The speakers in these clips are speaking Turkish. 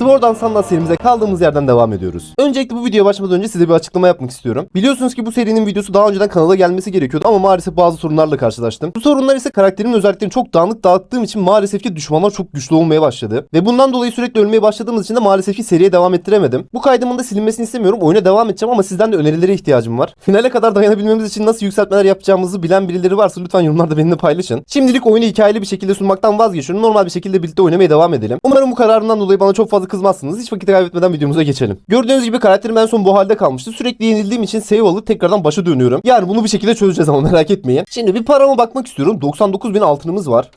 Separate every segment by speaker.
Speaker 1: Swordan Sandal serimize kaldığımız yerden devam ediyoruz. Öncelikle bu videoya başlamadan önce size bir açıklama yapmak istiyorum. Biliyorsunuz ki bu serinin videosu daha önceden kanala gelmesi gerekiyordu ama maalesef bazı sorunlarla karşılaştım. Bu sorunlar ise karakterimin özelliklerini çok dağınık dağıttığım için maalesef ki düşmanlar çok güçlü olmaya başladı. Ve bundan dolayı sürekli ölmeye başladığımız için de maalesef ki seriye devam ettiremedim. Bu kaydımın da silinmesini istemiyorum. Oyuna devam edeceğim ama sizden de önerilere ihtiyacım var. Finale kadar dayanabilmemiz için nasıl yükseltmeler yapacağımızı bilen birileri varsa lütfen yorumlarda benimle paylaşın. Şimdilik oyunu hikayeli bir şekilde sunmaktan vazgeçiyorum. Normal bir şekilde birlikte oynamaya devam edelim. Umarım bu kararımdan dolayı bana çok fazla kızmazsınız. Hiç vakit kaybetmeden videomuza geçelim. Gördüğünüz gibi karakterim en son bu halde kalmıştı. Sürekli yenildiğim için save alıp tekrardan başa dönüyorum. Yani bunu bir şekilde çözeceğiz ama merak etmeyin. Şimdi bir parama bakmak istiyorum. 99 bin altınımız var.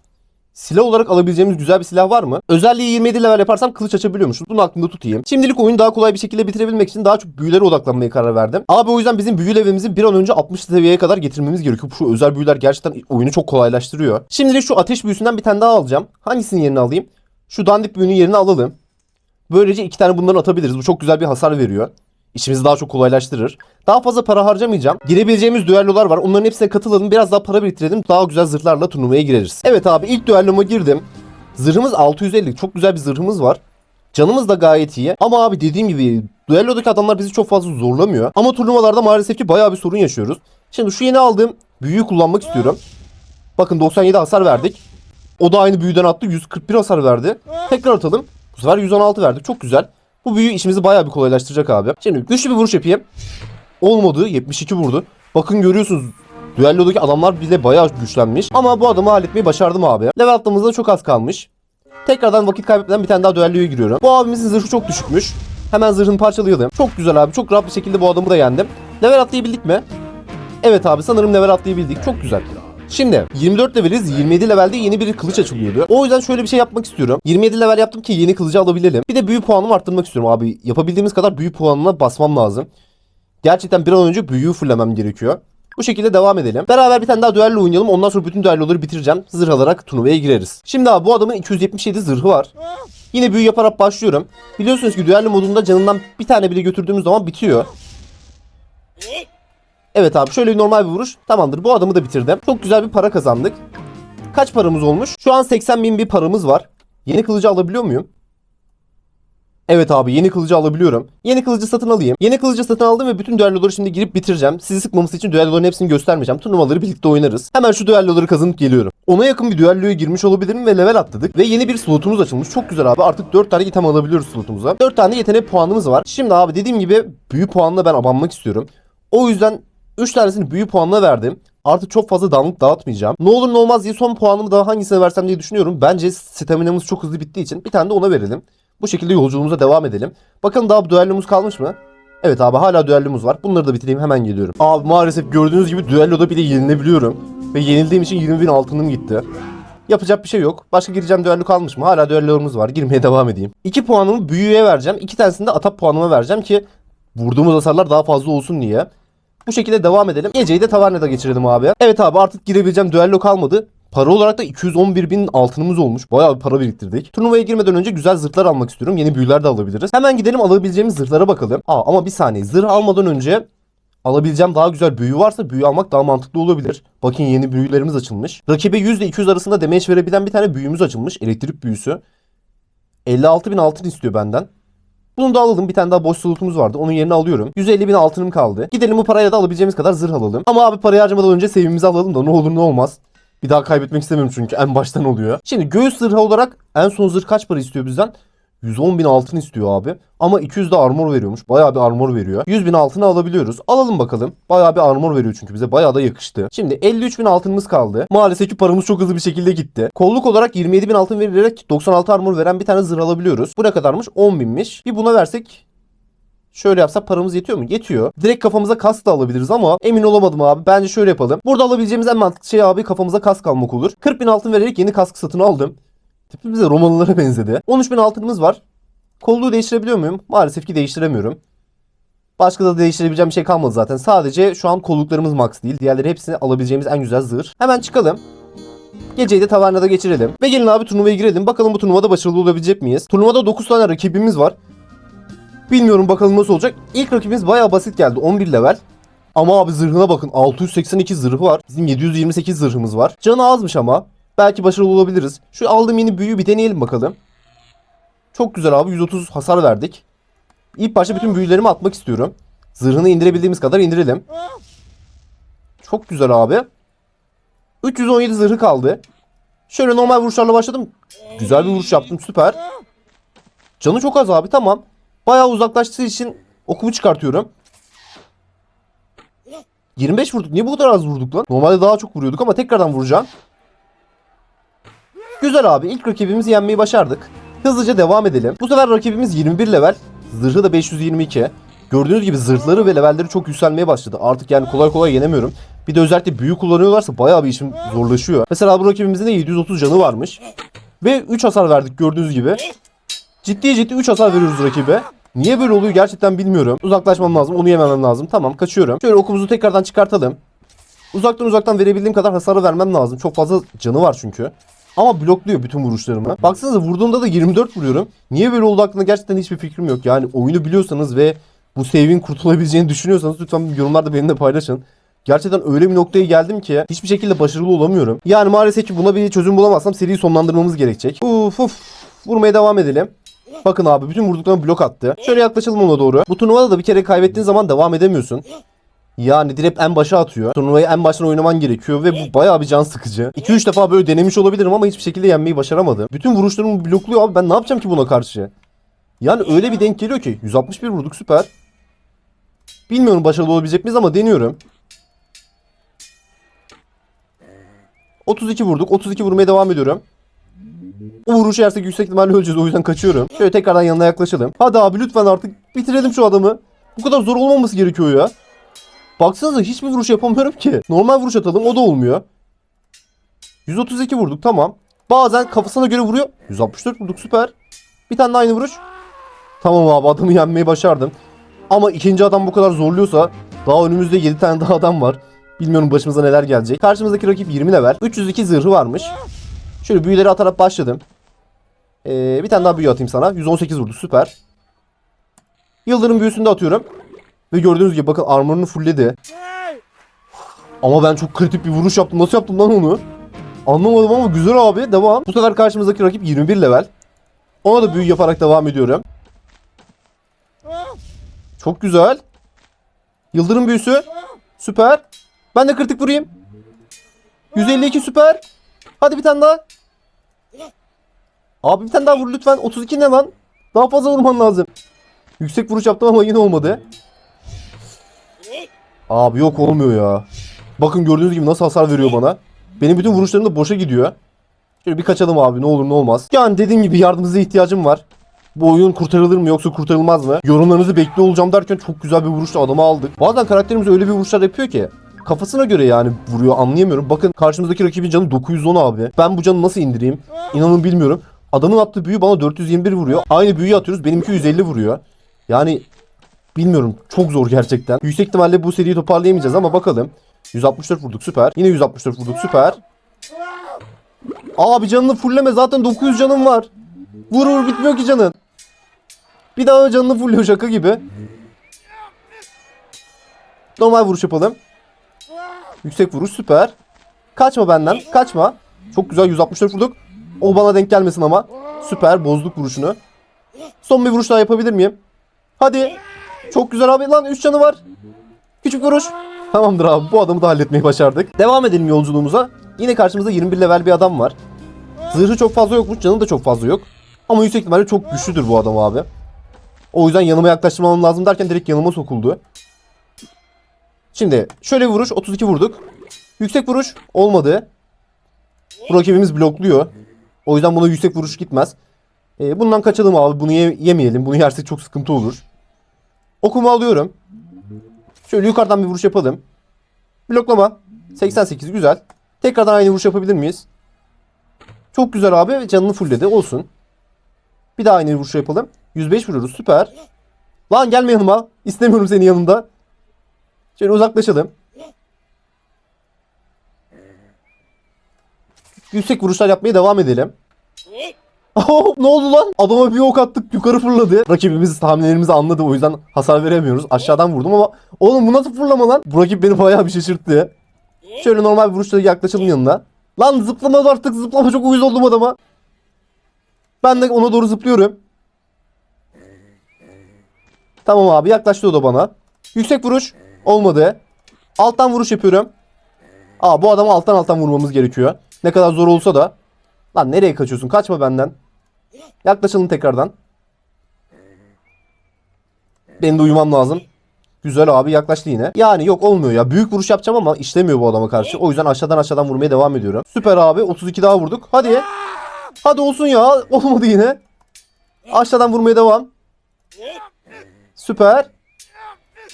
Speaker 1: Silah olarak alabileceğimiz güzel bir silah var mı? Özelliği 27 level yaparsam kılıç açabiliyormuşuz. Bunu aklımda tutayım. Şimdilik oyunu daha kolay bir şekilde bitirebilmek için daha çok büyülere odaklanmaya karar verdim. Abi o yüzden bizim büyü levelimizi bir an önce 60 seviyeye kadar getirmemiz gerekiyor. Şu özel büyüler gerçekten oyunu çok kolaylaştırıyor. Şimdilik şu ateş büyüsünden bir tane daha alacağım. Hangisinin yerini alayım? Şu dandik büyünün yerini alalım. Böylece iki tane bundan atabiliriz. Bu çok güzel bir hasar veriyor. İşimizi daha çok kolaylaştırır. Daha fazla para harcamayacağım. Girebileceğimiz düellolar var. Onların hepsine katılalım. Biraz daha para biriktirelim. Daha güzel zırhlarla turnuvaya gireriz. Evet abi ilk düelloma girdim. Zırhımız 650. Çok güzel bir zırhımız var. Canımız da gayet iyi. Ama abi dediğim gibi düellodaki adamlar bizi çok fazla zorlamıyor. Ama turnuvalarda maalesef ki bayağı bir sorun yaşıyoruz. Şimdi şu yeni aldığım büyüyü kullanmak istiyorum. Bakın 97 hasar verdik. O da aynı büyüden attı. 141 hasar verdi. Tekrar atalım. Bu sefer 116 verdik. Çok güzel. Bu büyü işimizi bayağı bir kolaylaştıracak abi. Şimdi güçlü bir vuruş yapayım. Olmadı. 72 vurdu. Bakın görüyorsunuz. Düellodaki adamlar bile bayağı güçlenmiş. Ama bu adamı halletmeyi başardım abi. Level attığımızda çok az kalmış. Tekrardan vakit kaybetmeden bir tane daha düelloya giriyorum. Bu abimizin zırhı çok düşükmüş. Hemen zırhını parçalayalım. Çok güzel abi. Çok rahat bir şekilde bu adamı da yendim. Level atlayabildik mi? Evet abi sanırım level atlayabildik. Çok güzel. Şimdi 24 leveliz 27 levelde yeni bir kılıç açılıyordu. O yüzden şöyle bir şey yapmak istiyorum. 27 level yaptım ki yeni kılıcı alabilelim. Bir de büyü puanımı arttırmak istiyorum abi. Yapabildiğimiz kadar büyü puanına basmam lazım. Gerçekten bir an önce büyüyü fullemem gerekiyor. Bu şekilde devam edelim. Beraber bir tane daha düello oynayalım. Ondan sonra bütün düelloları bitireceğim. Zırh alarak turnuvaya gireriz. Şimdi abi bu adamın 277 zırhı var. Yine büyü yaparak başlıyorum. Biliyorsunuz ki düello modunda canından bir tane bile götürdüğümüz zaman bitiyor. Evet abi şöyle bir normal bir vuruş. Tamamdır bu adamı da bitirdim. Çok güzel bir para kazandık. Kaç paramız olmuş? Şu an 80 bin bir paramız var. Yeni kılıcı alabiliyor muyum? Evet abi yeni kılıcı alabiliyorum. Yeni kılıcı satın alayım. Yeni kılıcı satın aldım ve bütün düelloları şimdi girip bitireceğim. Sizi sıkmaması için düelloların hepsini göstermeyeceğim. Turnuvaları birlikte oynarız. Hemen şu düelloları kazanıp geliyorum. Ona yakın bir düelloya girmiş olabilirim ve level atladık. Ve yeni bir slotumuz açılmış. Çok güzel abi. Artık 4 tane item alabiliyoruz slotumuza. 4 tane yetenek puanımız var. Şimdi abi dediğim gibi büyü puanla ben abanmak istiyorum. O yüzden 3 tanesini büyü puanla verdim. Artık çok fazla damlık dağıtmayacağım. Ne olur ne olmaz diye son puanımı daha hangisine versem diye düşünüyorum. Bence staminamız çok hızlı bittiği için bir tane de ona verelim. Bu şekilde yolculuğumuza devam edelim. Bakalım daha düellomuz kalmış mı? Evet abi hala düellomuz var. Bunları da bitireyim hemen geliyorum. Abi maalesef gördüğünüz gibi düelloda bile yenilebiliyorum. Ve yenildiğim için 20 bin altınım gitti. Yapacak bir şey yok. Başka gireceğim düello kalmış mı? Hala düellomuz var. Girmeye devam edeyim. 2 puanımı büyüye vereceğim. 2 tanesini de atap puanıma vereceğim ki vurduğumuz hasarlar daha fazla olsun diye. Bu şekilde devam edelim. Geceyi de tavernada geçirelim abi. Evet abi artık girebileceğim düello kalmadı. Para olarak da 211 bin altınımız olmuş. Bayağı bir para biriktirdik. Turnuvaya girmeden önce güzel zırhlar almak istiyorum. Yeni büyüler de alabiliriz. Hemen gidelim alabileceğimiz zırhlara bakalım. Aa ama bir saniye. Zırh almadan önce alabileceğim daha güzel büyü varsa büyü almak daha mantıklı olabilir. Bakın yeni büyülerimiz açılmış. Rakibe 100 ile 200 arasında damage verebilen bir tane büyümüz açılmış. Elektrik büyüsü. 56 bin altın istiyor benden. Bunu da alalım. Bir tane daha boş slotumuz vardı. Onun yerine alıyorum. 150 bin altınım kaldı. Gidelim bu parayla da alabileceğimiz kadar zırh alalım. Ama abi parayı harcamadan önce sevimimizi alalım da ne olur ne olmaz. Bir daha kaybetmek istemiyorum çünkü en baştan oluyor. Şimdi göğüs zırhı olarak en son zırh kaç para istiyor bizden? 110 bin altın istiyor abi. Ama 200 de armor veriyormuş. Bayağı bir armor veriyor. 100 bin altını alabiliyoruz. Alalım bakalım. Bayağı bir armor veriyor çünkü bize. Bayağı da yakıştı. Şimdi 53 bin altınımız kaldı. Maalesef ki paramız çok hızlı bir şekilde gitti. Kolluk olarak 27 bin altın verilerek 96 armor veren bir tane zırh alabiliyoruz. Bu ne kadarmış? 10 binmiş. Bir buna versek Şöyle yapsak paramız yetiyor mu? Yetiyor. Direkt kafamıza kask da alabiliriz ama emin olamadım abi. Bence şöyle yapalım. Burada alabileceğimiz en mantıklı şey abi kafamıza kask almak olur. 40 bin altın vererek yeni kask satın aldım. Tipi bize Romalılara benzedi. 13 bin altınımız var. Kolluğu değiştirebiliyor muyum? Maalesef ki değiştiremiyorum. Başka da değiştirebileceğim bir şey kalmadı zaten. Sadece şu an kolluklarımız max değil. Diğerleri hepsini alabileceğimiz en güzel zırh. Hemen çıkalım. Geceyi de tavernada geçirelim. Ve gelin abi turnuvaya girelim. Bakalım bu turnuvada başarılı olabilecek miyiz? Turnuvada 9 tane rakibimiz var. Bilmiyorum bakalım nasıl olacak. İlk rakibimiz bayağı basit geldi. 11 level. Ama abi zırhına bakın. 682 zırhı var. Bizim 728 zırhımız var. Canı azmış ama. Belki başarılı olabiliriz. Şu aldığım yeni büyüyü bir deneyelim bakalım. Çok güzel abi 130 hasar verdik. İlk başta bütün büyülerimi atmak istiyorum. Zırhını indirebildiğimiz kadar indirelim. Çok güzel abi. 317 zırhı kaldı. Şöyle normal vuruşlarla başladım. Güzel bir vuruş yaptım süper. Canı çok az abi tamam. Bayağı uzaklaştığı için okumu çıkartıyorum. 25 vurduk. Niye bu kadar az vurduk lan? Normalde daha çok vuruyorduk ama tekrardan vuracağım. Güzel abi. İlk rakibimizi yenmeyi başardık. Hızlıca devam edelim. Bu sefer rakibimiz 21 level. Zırhı da 522. Gördüğünüz gibi zırhları ve levelleri çok yükselmeye başladı. Artık yani kolay kolay yenemiyorum. Bir de özellikle büyü kullanıyorlarsa bayağı bir işim zorlaşıyor. Mesela bu rakibimizin de 730 canı varmış. Ve 3 hasar verdik gördüğünüz gibi. Ciddi ciddi 3 hasar veriyoruz rakibe. Niye böyle oluyor gerçekten bilmiyorum. Uzaklaşmam lazım. Onu yememem lazım. Tamam kaçıyorum. Şöyle okumuzu tekrardan çıkartalım. Uzaktan uzaktan verebildiğim kadar hasarı vermem lazım. Çok fazla canı var çünkü. Ama blokluyor bütün vuruşlarımı. Baksanıza vurduğumda da 24 vuruyorum. Niye böyle oldu hakkında gerçekten hiçbir fikrim yok. Yani oyunu biliyorsanız ve bu save'in kurtulabileceğini düşünüyorsanız lütfen yorumlarda benimle paylaşın. Gerçekten öyle bir noktaya geldim ki hiçbir şekilde başarılı olamıyorum. Yani maalesef ki buna bir çözüm bulamazsam seriyi sonlandırmamız gerekecek. Uf uf. Vurmaya devam edelim. Bakın abi bütün vurduklarım blok attı. Şöyle yaklaşalım ona doğru. Bu turnuvada da bir kere kaybettiğin zaman devam edemiyorsun. Yani direkt en başa atıyor. Turnuvayı en baştan oynaman gerekiyor ve bu bayağı bir can sıkıcı. 2-3 defa böyle denemiş olabilirim ama hiçbir şekilde yenmeyi başaramadım. Bütün vuruşlarımı blokluyor abi ben ne yapacağım ki buna karşı? Yani öyle bir denk geliyor ki 161 vurduk süper. Bilmiyorum başarılı olabilecek miyiz ama deniyorum. 32 vurduk. 32 vurmaya devam ediyorum. O vuruşu yersek yüksek ihtimalle öleceğiz o yüzden kaçıyorum. Şöyle tekrardan yanına yaklaşalım. Hadi abi lütfen artık bitirelim şu adamı. Bu kadar zor olmaması gerekiyor ya. Baksanıza hiçbir vuruş yapamıyorum ki. Normal vuruş atalım o da olmuyor. 132 vurduk tamam. Bazen kafasına göre vuruyor. 164 vurduk süper. Bir tane aynı vuruş. Tamam abi adamı yenmeyi başardım. Ama ikinci adam bu kadar zorluyorsa daha önümüzde 7 tane daha adam var. Bilmiyorum başımıza neler gelecek. Karşımızdaki rakip 20 level. 302 zırhı varmış. Şöyle büyüleri atarak başladım. Ee, bir tane daha büyü atayım sana. 118 vurdu süper. Yıldırım büyüsünü de atıyorum. Ve gördüğünüz gibi bakın armorunu fullledi. Ama ben çok kritik bir vuruş yaptım. Nasıl yaptım lan onu? Anlamadım ama güzel abi. Devam. Bu sefer karşımızdaki rakip 21 level. Ona da büyü yaparak devam ediyorum. Çok güzel. Yıldırım büyüsü. Süper. Ben de kritik vurayım. 152 süper. Hadi bir tane daha. Abi bir tane daha vur lütfen. 32 ne lan? Daha fazla vurman lazım. Yüksek vuruş yaptım ama yine olmadı. Abi yok olmuyor ya. Bakın gördüğünüz gibi nasıl hasar veriyor bana. Benim bütün vuruşlarım da boşa gidiyor. Şöyle bir kaçalım abi ne olur ne olmaz. Yani dediğim gibi yardımınıza ihtiyacım var. Bu oyun kurtarılır mı yoksa kurtarılmaz mı? Yorumlarınızı bekliyor olacağım derken çok güzel bir vuruşla adamı aldık. Bazen karakterimiz öyle bir vuruşlar yapıyor ki. Kafasına göre yani vuruyor anlayamıyorum. Bakın karşımızdaki rakibin canı 910 abi. Ben bu canı nasıl indireyim? İnanın bilmiyorum. Adamın attığı büyü bana 421 vuruyor. Aynı büyüyü atıyoruz. Benimki 150 vuruyor. Yani bilmiyorum. Çok zor gerçekten. Yüksek ihtimalle bu seriyi toparlayamayacağız ama bakalım. 164 vurduk süper. Yine 164 vurduk süper. Abi canını fulleme zaten 900 canım var. Vur vur bitmiyor ki canın. Bir daha canını fulluyor şaka gibi. Normal vuruş yapalım. Yüksek vuruş süper. Kaçma benden. Kaçma. Çok güzel 164 vurduk. O bana denk gelmesin ama. Süper bozduk vuruşunu. Son bir vuruş daha yapabilir miyim? Hadi. Çok güzel abi lan 3 canı var. Küçük vuruş. Tamamdır abi bu adamı da halletmeyi başardık. Devam edelim yolculuğumuza. Yine karşımızda 21 level bir adam var. Zırhı çok fazla yokmuş canı da çok fazla yok. Ama yüksek ihtimalle çok güçlüdür bu adam abi. O yüzden yanıma yaklaştırmam lazım derken direkt yanıma sokuldu. Şimdi şöyle vuruş 32 vurduk. Yüksek vuruş olmadı. Bu rakibimiz blokluyor. O yüzden buna yüksek vuruş gitmez. Ee, bundan kaçalım abi. Bunu ye- yemeyelim. Bunu yersek çok sıkıntı olur. Okumu alıyorum. Şöyle yukarıdan bir vuruş yapalım. Bloklama. 88 güzel. Tekrardan aynı vuruş yapabilir miyiz? Çok güzel abi. Canını fullledi. Olsun. Bir daha aynı vuruş yapalım. 105 vuruyoruz. Süper. Lan gelme yanıma. İstemiyorum seni yanımda. Şöyle uzaklaşalım. Yüksek vuruşlar yapmaya devam edelim. Oh, ne oldu lan? Adama bir ok attık yukarı fırladı. Rakibimiz tahminlerimizi anladı o yüzden hasar veremiyoruz. Aşağıdan vurdum ama oğlum bu nasıl fırlama lan? Bu rakip beni bayağı bir şaşırttı. Şöyle normal bir vuruşla yaklaşalım yanına. Lan zıplama artık zıplama çok uyuz oldum adama. Ben de ona doğru zıplıyorum. Tamam abi yaklaştı o da bana. Yüksek vuruş. Olmadı. Alttan vuruş yapıyorum. Aa bu adamı alttan alttan vurmamız gerekiyor. Ne kadar zor olsa da. Lan nereye kaçıyorsun? Kaçma benden. Yaklaşalım tekrardan. Benim de uyumam lazım. Güzel abi yaklaştı yine. Yani yok olmuyor ya. Büyük vuruş yapacağım ama işlemiyor bu adama karşı. O yüzden aşağıdan aşağıdan vurmaya devam ediyorum. Süper abi. 32 daha vurduk. Hadi. Hadi olsun ya. Olmadı yine. Aşağıdan vurmaya devam. Süper.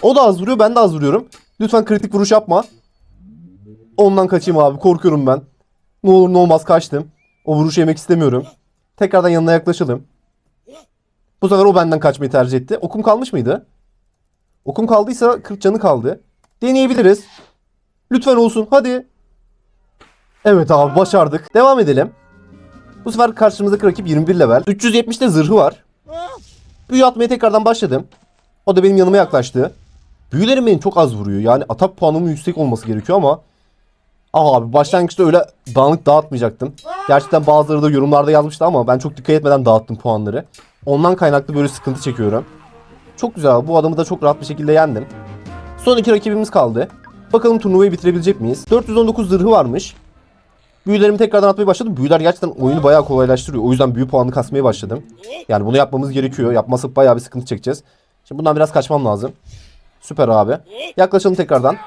Speaker 1: O da az vuruyor. Ben de az vuruyorum. Lütfen kritik vuruş yapma. Ondan kaçayım abi. Korkuyorum ben. Ne olur ne olmaz kaçtım. O vuruşu yemek istemiyorum. Tekrardan yanına yaklaşalım. Bu sefer o benden kaçmayı tercih etti. Okum kalmış mıydı? Okum kaldıysa 40 canı kaldı. Deneyebiliriz. Lütfen olsun. Hadi. Evet abi başardık. Devam edelim. Bu sefer karşımızdaki rakip 21 level. 370'te zırhı var. Büyü atmaya tekrardan başladım. O da benim yanıma yaklaştı. Büyülerim benim çok az vuruyor. Yani atak puanımın yüksek olması gerekiyor ama Ah abi başlangıçta öyle dağınık dağıtmayacaktım. Gerçekten bazıları da yorumlarda yazmıştı ama ben çok dikkat etmeden dağıttım puanları. Ondan kaynaklı böyle sıkıntı çekiyorum. Çok güzel. Bu adamı da çok rahat bir şekilde yendim. Son iki rakibimiz kaldı. Bakalım turnuvayı bitirebilecek miyiz? 419 zırhı varmış. Büyülerimi tekrardan atmaya başladım. Büyüler gerçekten oyunu bayağı kolaylaştırıyor. O yüzden büyü puanı kasmaya başladım. Yani bunu yapmamız gerekiyor. Yapmazsak bayağı bir sıkıntı çekeceğiz. Şimdi bundan biraz kaçmam lazım. Süper abi. Yaklaşalım tekrardan.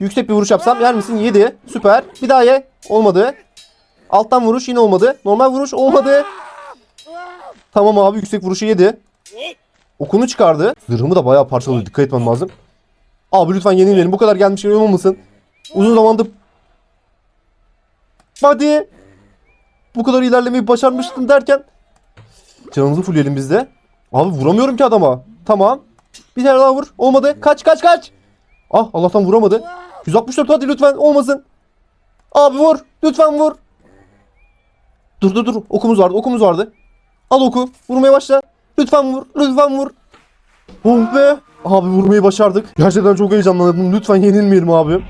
Speaker 1: Yüksek bir vuruş yapsam yer misin? Yedi. Süper. Bir daha ye. Olmadı. Alttan vuruş yine olmadı. Normal vuruş olmadı. Tamam abi yüksek vuruşu yedi. Okunu çıkardı. Zırhımı da bayağı parçaladı. Dikkat etmem lazım. Abi lütfen yenilmeyelim. Bu kadar gelmiş şey olmasın. Uzun zamandır... Hadi. Bu kadar ilerlemeyi başarmıştım derken... Canımızı fullleyelim biz de. Abi vuramıyorum ki adama. Tamam. Bir tane daha vur. Olmadı. Kaç kaç kaç. Ah Allah'tan vuramadı. 164 hadi lütfen olmasın. Abi vur. Lütfen vur. Dur dur dur. Okumuz vardı. Okumuz vardı. Al oku. Vurmaya başla. Lütfen vur. Lütfen vur. Oh be. Abi vurmayı başardık. Gerçekten çok heyecanlandım. Lütfen yenilmeyelim abi.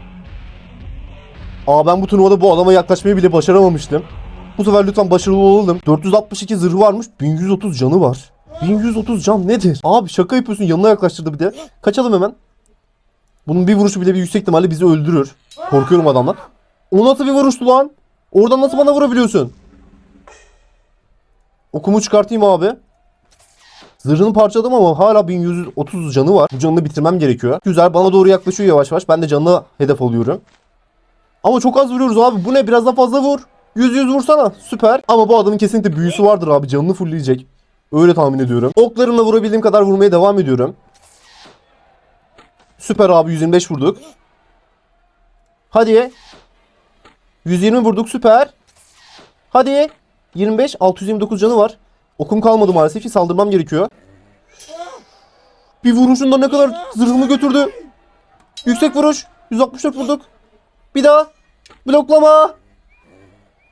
Speaker 1: Aa ben bu turnuvada bu adama yaklaşmayı bile başaramamıştım. Bu sefer lütfen başarılı olalım. 462 zırhı varmış. 1130 canı var. 1130 can nedir? Abi şaka yapıyorsun. Yanına yaklaştırdı bir de. Kaçalım hemen. Bunun bir vuruşu bile bir yüksek ihtimalle bizi öldürür. Korkuyorum adamdan. O nasıl bir vuruştu lan? Oradan nasıl bana vurabiliyorsun? Okumu çıkartayım abi. Zırhını parçaladım ama hala 1130 canı var. Bu canını bitirmem gerekiyor. Güzel bana doğru yaklaşıyor yavaş yavaş. Ben de canına hedef alıyorum. Ama çok az vuruyoruz abi. Bu ne? Biraz daha fazla vur. 100 100 vursana. Süper. Ama bu adamın kesinlikle büyüsü vardır abi. Canını fullleyecek. Öyle tahmin ediyorum. Oklarımla vurabildiğim kadar vurmaya devam ediyorum. Süper abi 125 vurduk. Hadi. 120 vurduk süper. Hadi. 25 629 canı var. Okum kalmadı maalesef ki saldırmam gerekiyor. Bir vuruşunda ne kadar zırhımı götürdü. Yüksek vuruş. 164 vurduk. Bir daha. Bloklama.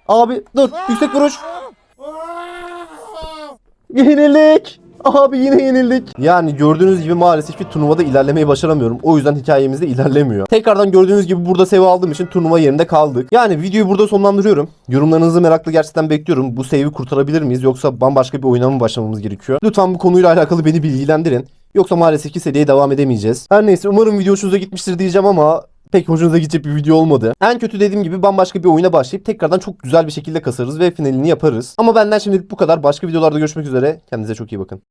Speaker 1: Abi dur. Yüksek vuruş. Yenildik. Abi yine yenildik. Yani gördüğünüz gibi maalesef ki turnuvada ilerlemeyi başaramıyorum. O yüzden hikayemiz de ilerlemiyor. Tekrardan gördüğünüz gibi burada save aldığım için turnuva yerinde kaldık. Yani videoyu burada sonlandırıyorum. Yorumlarınızı merakla gerçekten bekliyorum. Bu save'i kurtarabilir miyiz yoksa bambaşka bir oyuna mı başlamamız gerekiyor? Lütfen bu konuyla alakalı beni bilgilendirin. Yoksa maalesef ki seriye devam edemeyeceğiz. Her neyse umarım video hoşunuza gitmiştir diyeceğim ama pek hoşunuza gidecek bir video olmadı. En kötü dediğim gibi bambaşka bir oyuna başlayıp tekrardan çok güzel bir şekilde kasarız ve finalini yaparız. Ama benden şimdilik bu kadar. Başka videolarda görüşmek üzere. Kendinize çok iyi bakın.